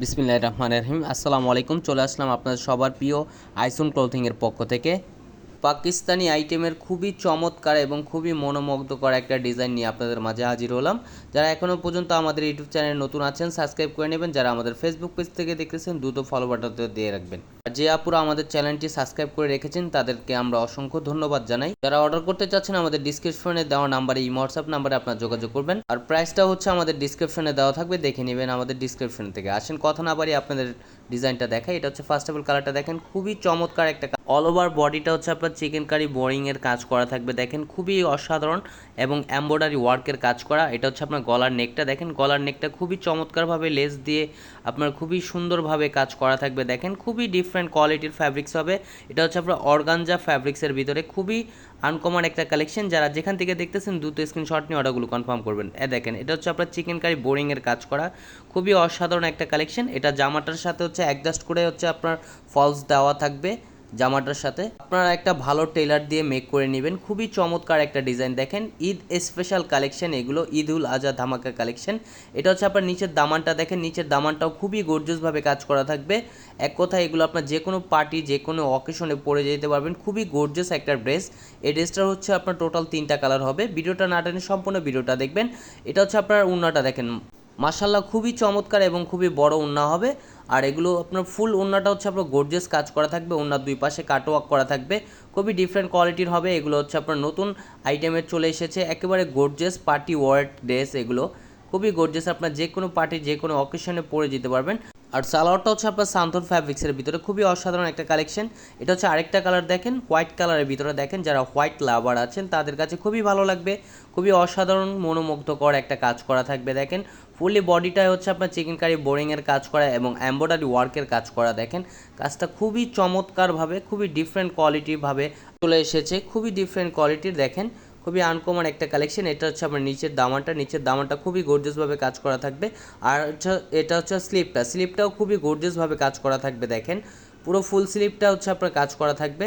বিসমিল্লাহ রহমান রহিম। আসসালামু আলাইকুম, চলে আসলাম আপনাদের সবার প্রিয় আইসুন ক্লোথিংয়ের পক্ষ থেকে। পাকিস্তানি আইটেমের খুবই চমৎকার এবং খুবই মনোমুগ্ধকর একটা ডিজাইন নিয়ে আপনাদের মাঝে হাজির হলাম। যারা এখনও পর্যন্ত আমাদের ইউটিউব চ্যানেল নতুন আছেন, সাবস্ক্রাইব করে নেবেন। যারা আমাদের ফেসবুক পেজ থেকে দেখতেছেন, দ্রুত ফলো বাটনতে দিয়ে রাখবেন। যে আপুরা আমাদের চ্যানেলটি সাবস্ক্রাইব করে রেখেছেন, তাদেরকে আমরা অসংখ্য ধন্যবাদ জানাই। যারা অর্ডার করতে চাচ্ছেন, আমাদের ডিসক্রিপশনে দেওয়া নাম্বারে এই হোয়াটসঅ্যাপ নাম্বারে আপনার যোগাযোগ করবেন। আর প্রাইসটা হচ্ছে আমাদের ডিসক্রিপশনে দেওয়া থাকবে, দেখে নেবেন আমাদের ডিসক্রিপশন থেকে। আসেন, কথা না বাড়ি আপনাদের ডিজাইনটা দেখাই। এটা হচ্ছে ফার্স্ট অফ অল কালারটা দেখেন, খুবই চমৎকার একটা অল ওভার বডিটা হচ্ছে আপনার চিকেন কারি বোরিং এর কাজ করা থাকবে, দেখেন, খুবই অসাধারণ এবং এমব্রয়ডারি ওয়ার্কের কাজ করা। এটা হচ্ছে আপনার গলার নেকটা দেখেন, গলার নেকটা খুবই চমৎকারভাবে লেস দিয়ে আপনার খুবই সুন্দরভাবে কাজ করা থাকবে, দেখেন, খুবই ডিফারেন্ট কোয়ালিটির ফ্যাব্রিক্স হবে। এটা হচ্ছে আপনার অর্গানজা ফ্যাব্রিক্সের ভিতরে। খুবই আনকমন একটা কালেকশন যারা যেখান থেকে দেখতেছেন, দ্রুত স্ক্রিনশট নিয়ে অর্ডারগুলো কনফার্ম করবেন। এ দেখেন, এটা হচ্ছে আপনার চিকেন কারি বোরিংয়ের কাজ করা। খুবই অসাধারণ একটা কালেকশন এটা জামাটার সাথে হচ্ছে অ্যাডজাস্ট করে হচ্ছে আপনার ফলস দেওয়া থাকবে। জামাটার সাথে। আপনারা একটা ভালো টেলার দিয়ে মেক করে নেবেন। খুবই চমৎকার একটা ডিজাইন। দেখেন, ঈদ স্পেশাল কালেকশন এগুলো ঈদ উল আজহা ধামাকা কালেকশন এটা হচ্ছে আপনার নিচের দামানটা। দেখেন, নিচের দামানটাও খুবই গর্জসভাবে কাজ করা থাকবে। এক কথায় এগুলো আপনার যে কোনো পার্টি যে কোনো অকেশনে পরে যেতে পারবেন। খুবই গর্জিয়াস একটা ড্রেস এই ড্রেসটা হচ্ছে আপনার টোটাল তিনটা কালার হবে। ভিডিওটা না টেনে সম্পূর্ণ ভিডিওটা দেখবেন। এটা হচ্ছে আপনার উন্নাটা। দেখেন মাসাল্লাহ খুবই চমৎকার এবং খুবই বড় উন্না হবে। আর এগুলো আপনার ফুল ওন্নাটা হচ্ছে আপনার গোর্জেস কাজ করা থাকবে ওন্নার দুই পাশে কাট কাটওয়ার্ক করা থাকবে। খুবই ডিফারেন্ট কোয়ালিটির হবে, এগুলো হচ্ছে আপনার নতুন আইটেমের চলে এসেছে, একেবারে গোর্জেস পার্টি ওয়ার্ড ড্রেস এগুলো। খুবই গোর্জেস আপনার যে কোনো পার্টি যে কোনো অকেশনে পরে যেতে পারবেন। আর সালোয়ারটা হচ্ছে আপনার সান্থন ফ্যাব্রিক্সের ভিতরে। খুবই অসাধারণ একটা কালেকশন এটা হচ্ছে আরেকটা কালার দেখেন হোয়াইট কালারের ভিতরে দেখেন। যারা হোয়াইট লাভার আছেন, তাদের কাছে খুবই ভালো লাগবে। খুবই অসাধারণ, মনোমুগ্ধকর একটা কাজ করা থাকবে দেখেন। ফুললি বডিটায় হচ্ছে আপনার চিকেন কারি বোরিংয়ের কাজ করা এবং এম্ব্রয়ডারি ওয়ার্কের কাজ করা দেখেন। কাজটা খুবই চমৎকারভাবে, খুবই ডিফারেন্ট কোয়ালিটিভাবে চলে এসেছে। খুবই ডিফারেন্ট কোয়ালিটির দেখেন। খুবই আনকমন একটা কালেকশন এটা হচ্ছে আপনার নিচের দামানটা। নিচের দামানটা খুবই গর্জিয়াসভাবে কাজ করা থাকবে। আর হচ্ছে, এটা হচ্ছে স্লিপটা স্লিপটাও খুবই গর্জিয়াসভাবে কাজ করা থাকবে, দেখেন। পুরো ফুল স্লিপটা হচ্ছে আপনার কাজ করা থাকবে।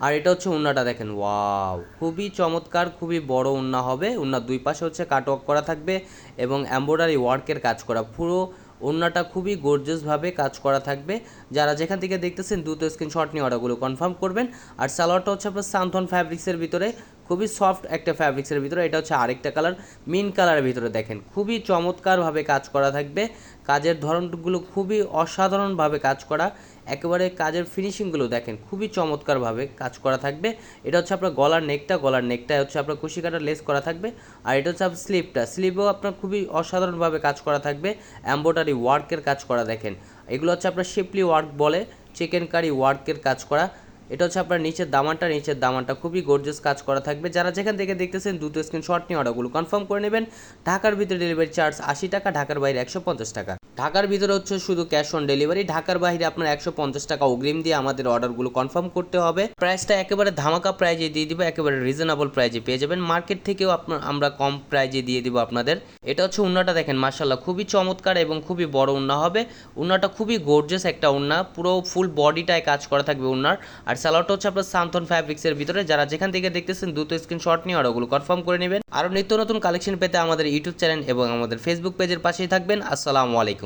আর এটা হচ্ছে উন্নাটা, দেখেন। ওয়াও! খুবই চমৎকার, খুবই বড় উন্না হবে। উন্নার দুই পাশে হচ্ছে কাটওয়ার্ক করা থাকবে এবং এম্ব্রয়ডারি ওয়ার্কের কাজ করা। পুরো ওড়নাটা খুবই গর্জিয়াসভাবে কাজ করা থাকবে। যারা যেখান থেকে দেখতেছেন, দ্রুত স্ক্রিনশট নিয়ে অর্ডারগুলো কনফার্ম করবেন। আর সালোয়ারটা হচ্ছে আপনার সান্থন ফ্যাব্রিক্সের ভিতরে। খুবই সফট একটা ফ্যাব্রিক্সের ভিতরে। এটা হচ্ছে আরেকটা কালার মিন কালারের ভিতরে দেখেন। খুবই চমৎকারভাবে কাজ করা থাকবে। কাজের ধরনগুলো খুবই অসাধারণভাবে কাজ করা। একেবারে কাজের ফিনিশিংগুলো দেখেন, খুবই চমৎকারভাবে কাজ করা থাকবে। এটা হচ্ছে আপনার গলার নেকটা গলার নেকটা হচ্ছে আপনার কুশি কাটা লেস করা থাকবে। আর এটা হচ্ছে আপনার স্লিপটা স্লিপেও আপনার খুবই অসাধারণভাবে কাজ করা থাকবে। এম্ব্রয়ডারি ওয়ার্কের কাজ করা দেখেন। এগুলো হচ্ছে আপনার শিপলি ওয়ার্ক বলে চিকেন কারি ওয়ার্কের কাজ করা। এটা হচ্ছে আপনার নিচের দামানটা নিচের দামানটা খুবই গর্জিয়াস কাজ করা থাকবে। যারা যেখান থেকে দেখতেছেন, দ্রুত স্ক্রিনশট নিয়ে অর্ডারগুলো কনফার্ম করে নেবেন। ঢাকার ভিতরে ডেলিভারি চার্জ আশি টাকা, ঢাকার বাইরে একশো পঞ্চাশ টাকা। ঢাকার ভিতরে হচ্ছে শুধু ক্যাশ অন ডেলিভারি ঢাকার বাইরে আপনার একশো পঞ্চাশ টাকা অগ্রিম দিয়ে আমাদের অর্ডারগুলো কনফার্ম করতে হবে। প্রাইসটা একেবারে ধামাকা প্রাইজে দিয়ে দিব, একেবারে রিজনেবল প্রাইজে পেয়ে যাবেন। মার্কেট থেকেও আপনার আমরা কম প্রাইজে দিয়ে দিব আপনাদের। এটা হচ্ছে উন্নাটা দেখেন মার্শাল্লাহ খুবই চমৎকার এবং খুবই বড় উন্না হবে। উন্নাটা খুবই গর্জিয়াস একটা উন্না, পুরো ফুল বডিটায় কাজ করা থাকবে উন্নার। আর স্যালাডটা হচ্ছে আপনার সান্থন ফ্যাব্রিক্সের ভিতরে। যারা যেখান থেকে দেখতেছেন, দ্রুত স্ক্রিনশট নিয়ে অর্ডারগুলো কনফার্ম করে নেবেন। আরও নিত্য নতুন কালেকশন পেতে আমাদের ইউটিউব চ্যানেল এবং আমাদের ফেসবুক পেজের পাশেই থাকবেন। আসসালামু আলাইকুম।